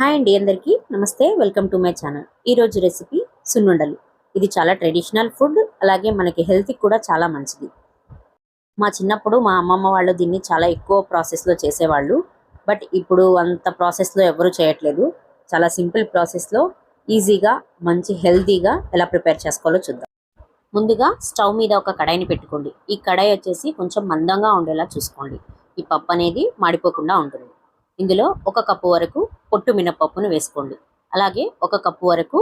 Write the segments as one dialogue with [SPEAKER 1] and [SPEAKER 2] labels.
[SPEAKER 1] Hi అండి అందరికీ. నమస్తే. Welcome to my channel. ఈరోజు రెసిపీ సున్నుండలు. ఇది చాలా ట్రెడిషనల్ ఫుడ్ అలాగే మనకి హెల్త్కి కూడా చాలా మంచిది. మా చిన్నప్పుడు మా అమ్మమ్మ వాళ్ళు దీన్ని చాలా ఎక్కువ ప్రాసెస్లో చేసేవాళ్ళు. బట్ ఇప్పుడు అంత ప్రాసెస్లో ఎవరు చేయట్లేదు. చాలా సింపుల్ ప్రాసెస్లో ఈజీగా మంచి హెల్తీగా ఎలా ప్రిపేర్ చేసుకోవాలో చూద్దాం. ముందుగా స్టవ్ మీద ఒక కడాయిని పెట్టుకోండి. ఈ కడాయి వచ్చేసి కొంచెం మందంగా ఉండేలా చూసుకోండి. ఈ పప్పు అనేది మాడిపోకుండా ఉంటుంది. ఇందులో ఒక కప్పు వరకు పొట్టు మినపప్పును వేసుకోండి. అలాగే ఒక కప్పు వరకు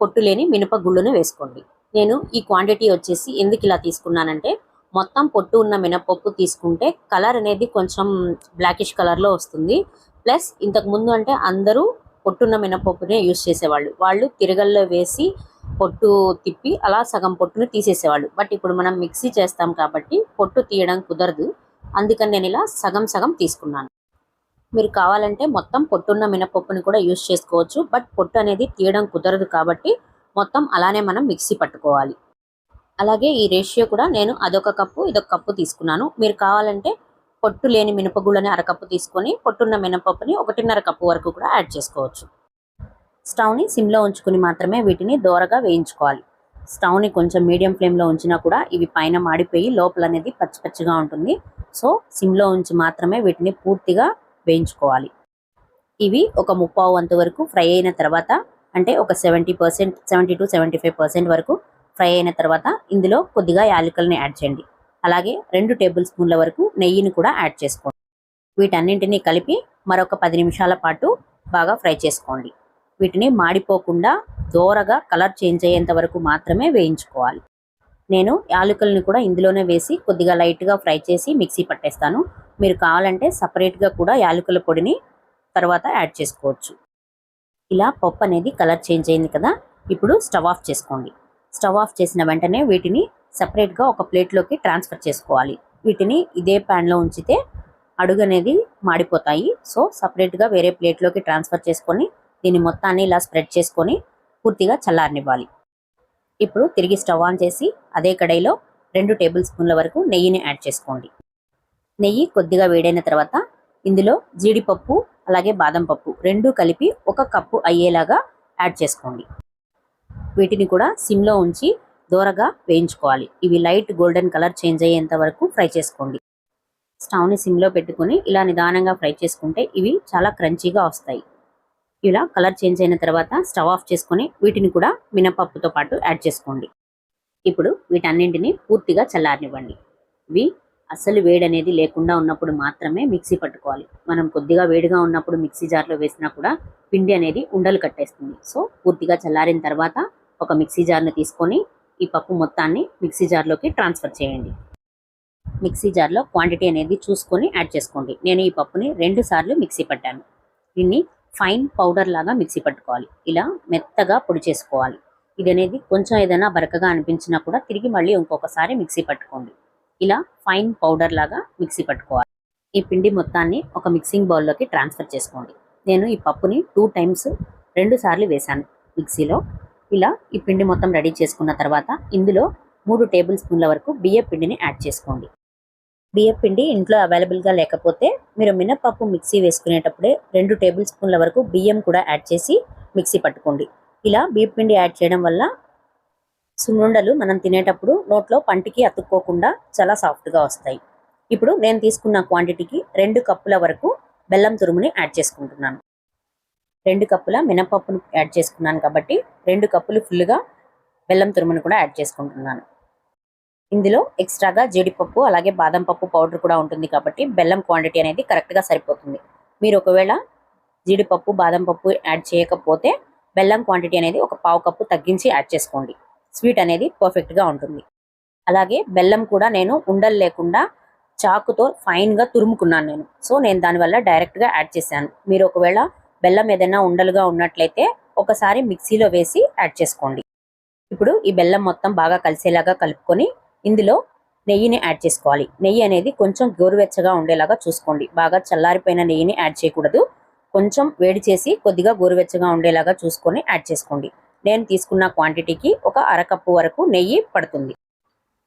[SPEAKER 1] పొట్టు లేని మినప గుళ్ళును వేసుకోండి. నేను ఈ క్వాంటిటీ వచ్చేసి ఎందుకు ఇలా తీసుకున్నానంటే మొత్తం పొట్టు ఉన్న మినపప్పు తీసుకుంటే కలర్ అనేది కొంచెం బ్లాకిష్ కలర్లో వస్తుంది. ప్లస్ ఇంతకు ముందు అంటే అందరూ పొట్టున్న మినపప్పునే యూస్ చేసేవాళ్ళు. వాళ్ళు తిరగల్లో వేసి పొట్టు తిప్పి అలా సగం పొట్టును తీసేసేవాళ్ళు. బట్ ఇప్పుడు మనం మిక్సీ చేస్తాం కాబట్టి పొట్టు తీయడం కుదరదు. అందుకని నేను ఇలా సగం సగం తీసుకున్నాను. మీరు కావాలంటే మొత్తం పొట్టున్న మినపప్పుని కూడా యూజ్ చేసుకోవచ్చు. బట్ పొట్టు అనేది తీయడం కుదరదు కాబట్టి మొత్తం అలానే మనం మిక్సీ పట్టుకోవాలి. అలాగే ఈ రేషియో కూడా నేను అదొక కప్పు ఇదొక కప్పు తీసుకున్నాను. మీరు కావాలంటే పొట్టు లేని మినపగుళ్ళని అరకప్పు తీసుకొని పొట్టున్న మినపప్పుని ఒకటిన్నర కప్పు వరకు కూడా యాడ్ చేసుకోవచ్చు. స్టవ్ని సిమ్లో ఉంచుకుని మాత్రమే వీటిని దోరగా వేయించుకోవాలి. స్టవ్ని కొంచెం మీడియం ఫ్లేమ్లో ఉంచినా కూడా ఇవి పైన మాడిపోయి లోపల అనేది పచ్చి పచ్చిగా ఉంటుంది. సో సిమ్లో ఉంచి మాత్రమే వీటిని పూర్తిగా వేయించుకోవాలి. ఇవి ఒక ముప్పావు వంతు వరకు ఫ్రై అయిన తర్వాత అంటే ఒక seventy percent seventy two seventy five percent వరకు ఫ్రై అయిన తర్వాత ఇందులో కొద్దిగా యాలకులని యాడ్ చేయండి. అలాగే రెండు టేబుల్ స్పూన్ల వరకు నెయ్యిని కూడా యాడ్ చేసుకోండి. వీటన్నింటినీ కలిపి మరొక పది నిమిషాల పాటు బాగా ఫ్రై చేసుకోండి. వీటిని మాడిపోకుండా దోరగా కలర్ చేంజ్ అయ్యేంత వరకు మాత్రమే వేయించుకోవాలి. నేను యాలకులను కూడా ఇందులోనే వేసి కొద్దిగా లైట్గా ఫ్రై చేసి మిక్సీ పట్టేస్తాను. మీరు కావాలంటే సపరేట్గా కూడా యాలకుల పొడిని తర్వాత యాడ్ చేసుకోవచ్చు. ఇలా పప్పు అనేది కలర్ చేంజ్ అయింది కదా ఇప్పుడు స్టవ్ ఆఫ్ చేసుకోండి. స్టవ్ ఆఫ్ చేసిన వెంటనే వీటిని సపరేట్గా ఒక ప్లేట్లోకి ట్రాన్స్ఫర్ చేసుకోవాలి. వీటిని ఇదే ప్యాన్లో ఉంచితే అడుగు అనేది మాడిపోతాయి. సో సపరేట్గా వేరే ప్లేట్లోకి ట్రాన్స్ఫర్ చేసుకొని దీన్ని మొత్తాన్ని ఇలా స్ప్రెడ్ చేసుకొని పూర్తిగా చల్లారనివ్వాలి. ఇప్పుడు తిరిగి స్టవ్ ఆన్ చేసి అదే కడాయిలో రెండు టేబుల్ స్పూన్ల వరకు నెయ్యిని యాడ్ చేసుకోండి. నెయ్యి కొద్దిగా వేడైన తర్వాత ఇందులో జీడిపప్పు అలాగే బాదం పప్పు రెండు కలిపి ఒక కప్పు అయ్యేలాగా యాడ్ చేసుకోండి. వీటిని కూడా సిమ్లో ఉంచి దూరగా వేయించుకోవాలి. ఇవి లైట్ గోల్డెన్ కలర్ చేంజ్ అయ్యేంత వరకు ఫ్రై చేసుకోండి. స్టవ్ని సిమ్లో పెట్టుకుని ఇలా నిదానంగా ఫ్రై చేసుకుంటే ఇవి చాలా క్రంచీగా వస్తాయి. ఇలా కలర్ చేంజ్ అయిన తర్వాత స్టవ్ ఆఫ్ చేసుకొని వీటిని కూడా మినపప్పుతో పాటు యాడ్ చేసుకోండి. ఇప్పుడు వీటన్నింటిని పూర్తిగా చల్లారనివ్వండి. ఇవి అస్సలు వేడి అనేది లేకుండా ఉన్నప్పుడు మాత్రమే మిక్సీ పట్టుకోవాలి. మనం కొద్దిగా వేడిగా ఉన్నప్పుడు మిక్సీ జార్లో వేసినా కూడా పిండి అనేది ఉండలు కట్టేస్తుంది. సో పూర్తిగా చల్లారిన తర్వాత ఒక మిక్సీ జార్ను తీసుకొని ఈ పప్పు మొత్తాన్ని మిక్సీ జార్లోకి ట్రాన్స్ఫర్ చేయండి. మిక్సీ జార్లో క్వాంటిటీ అనేది చూసుకొని యాడ్ చేసుకోండి. నేను ఈ పప్పుని రెండు సార్లు మిక్సీ పట్టాను. దీన్ని ఫైన్ పౌడర్ లాగా మిక్సీ పట్టుకోవాలి. ఇలా మెత్తగా పొడి చేసుకోవాలి. ఇది అనేది కొంచెం ఏదైనా బరకగా అనిపించినా కూడా తిరిగి మళ్ళీ ఇంకొకసారి మిక్సీ పట్టుకోండి. ఇలా ఫైన్ పౌడర్ లాగా మిక్సీ పట్టుకోవాలి. ఈ పిండి మొత్తాన్ని ఒక మిక్సింగ్ బౌల్లోకి ట్రాన్స్ఫర్ చేసుకోండి. నేను ఈ పప్పుని టూ టైమ్స్ రెండు సార్లు వేశాను మిక్సీలో. ఇలా ఈ పిండి మొత్తం రెడీ చేసుకున్న తర్వాత ఇందులో మూడు టేబుల్ స్పూన్ల వరకు బియ్య పిండిని యాడ్ చేసుకోండి. బియ్యం పిండి ఇంట్లో అవైలబుల్గా లేకపోతే మీరు మినపప్పు మిక్సీ వేసుకునేటప్పుడే రెండు టేబుల్ స్పూన్ల వరకు బియ్యం కూడా యాడ్ చేసి మిక్సీ పట్టుకోండి. ఇలా బియ్యం పిండి యాడ్ చేయడం వల్ల సున్నుండలు మనం తినేటప్పుడు నోట్లో పంటికి అతుక్కోకుండా చాలా సాఫ్ట్గా వస్తాయి. ఇప్పుడు నేను తీసుకున్న క్వాంటిటీకి రెండు కప్పుల వరకు బెల్లం తురుముని యాడ్ చేసుకుంటున్నాను. రెండు కప్పుల మినపప్పును యాడ్ చేసుకున్నాను కాబట్టి రెండు కప్పులు ఫుల్గా బెల్లం తురుమును కూడా యాడ్ చేసుకుంటున్నాను. ఇందులో ఎక్స్ట్రాగా జీడిపప్పు అలాగే బాదం పప్పు పౌడర్ కూడా ఉంటుంది కాబట్టి బెల్లం క్వాంటిటీ అనేది కరెక్ట్గా సరిపోతుంది. మీరు ఒకవేళ జీడిపప్పు బాదం పప్పు యాడ్ చేయకపోతే బెల్లం క్వాంటిటీ అనేది ఒక పావు కప్పు తగ్గించి యాడ్ చేసుకోండి. స్వీట్ అనేది పర్ఫెక్ట్గా ఉంటుంది. అలాగే బెల్లం కూడా నేను ఉండలు లేకుండా చాకుతో ఫైన్గా తురుముకున్నాను నేను. సో నేను దానివల్ల డైరెక్ట్గా యాడ్ చేశాను. మీరు ఒకవేళ బెల్లం ఏదైనా ఉండలుగా ఉన్నట్లయితే ఒకసారి మిక్సీలో వేసి యాడ్ చేసుకోండి. ఇప్పుడు ఈ బెల్లం మొత్తం బాగా కలిసేలాగా కలుపుకొని ఇందులో నెయ్యిని యాడ్ చేసుకోవాలి. నెయ్యి అనేది కొంచెం గోరువెచ్చగా ఉండేలాగా చూసుకోండి. బాగా చల్లారిపోయిన నెయ్యిని యాడ్ చేయకూడదు. కొంచెం వేడి చేసి కొద్దిగా గోరువెచ్చగా ఉండేలాగా చూసుకొని యాడ్ చేసుకోండి. నేను తీసుకున్న క్వాంటిటీకి ఒక అరకప్పు వరకు నెయ్యి పడుతుంది.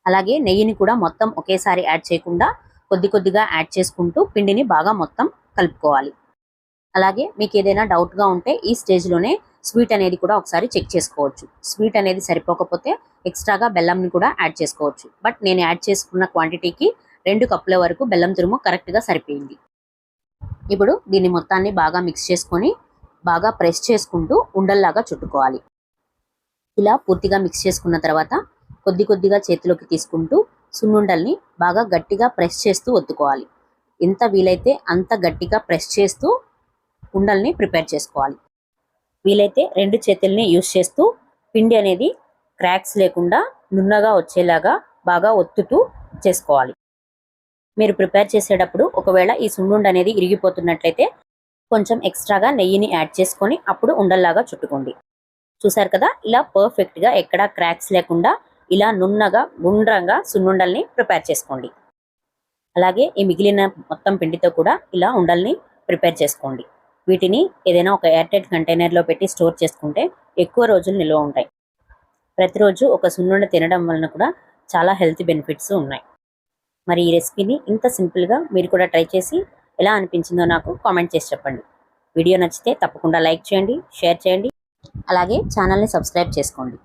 [SPEAKER 1] అలాగే నెయ్యిని కూడా మొత్తం ఒకేసారి యాడ్ చేయకుండా కొద్ది కొద్దిగా యాడ్ చేసుకుంటూ పిండిని బాగా మొత్తం కలుపుకోవాలి. అలాగే మీకు ఏదైనా డౌట్గా ఉంటే ఈ స్టేజ్లోనే స్వీట్ అనేది కూడా ఒకసారి చెక్ చేసుకోవచ్చు. స్వీట్ అనేది సరిపోకపోతే ఎక్స్ట్రాగా బెల్లంని కూడా యాడ్ చేసుకోవచ్చు. బట్ నేను యాడ్ చేసుకున్న క్వాంటిటీకి రెండు కప్పుల వరకు బెల్లం తురుము కరెక్ట్గా సరిపోయింది. ఇప్పుడు దీన్ని మొత్తాన్ని బాగా మిక్స్ చేసుకొని బాగా ప్రెస్ చేసుకుంటూ ఉండల్లాగా చుట్టుకోవాలి. ఇలా పూర్తిగా మిక్స్ చేసుకున్న తర్వాత కొద్ది కొద్దిగా చేతిలోకి తీసుకుంటూ సున్నుండల్ని బాగా గట్టిగా ప్రెస్ చేస్తూ ఒత్తుకోవాలి. ఎంత వీలైతే అంత గట్టిగా ప్రెస్ చేస్తూ ఉండల్ని ప్రిపేర్ చేసుకోవాలి. వీలైతే రెండు చేతుల్ని యూస్ చేస్తూ పిండి అనేది క్రాక్స్ లేకుండా నున్నగా వచ్చేలాగా బాగా ఒత్తుతూ చేసుకోవాలి. మీరు ప్రిపేర్ చేసేటప్పుడు ఒకవేళ ఈ సున్నుండ అనేది ఇరిగిపోతున్నట్లయితే కొంచెం ఎక్స్ట్రాగా నెయ్యిని యాడ్ చేసుకొని అప్పుడు ఉండల్లాగా చుట్టుకోండి. చూసారు కదా? ఇలా పర్ఫెక్ట్గా ఎక్కడా క్రాక్స్ లేకుండా ఇలా నున్నగా గుండ్రంగా సున్నుండల్ని ప్రిపేర్ చేసుకోండి. అలాగే ఈ మిగిలిన మొత్తం పిండితో కూడా ఇలా ఉండల్ని ప్రిపేర్ చేసుకోండి. వీటిని ఏదైనా ఒక ఎయిర్టైట్ కంటైనర్లో పెట్టి స్టోర్ చేసుకుంటే ఎక్కువ రోజులు నిల్వ ఉంటాయి. ప్రతిరోజు ఒక సున్నుండ తినడం వలన కూడా చాలా హెల్త్ బెనిఫిట్స్ ఉన్నాయి. మరి ఈ రెసిపీని ఇంత సింపుల్గా మీరు కూడా ట్రై చేసి ఎలా అనిపించిందో నాకు కామెంట్ చేసి చెప్పండి. వీడియో నచ్చితే తప్పకుండా లైక్ చేయండి షేర్ చేయండి. అలాగే ఛానల్ని సబ్స్క్రైబ్ చేసుకోండి.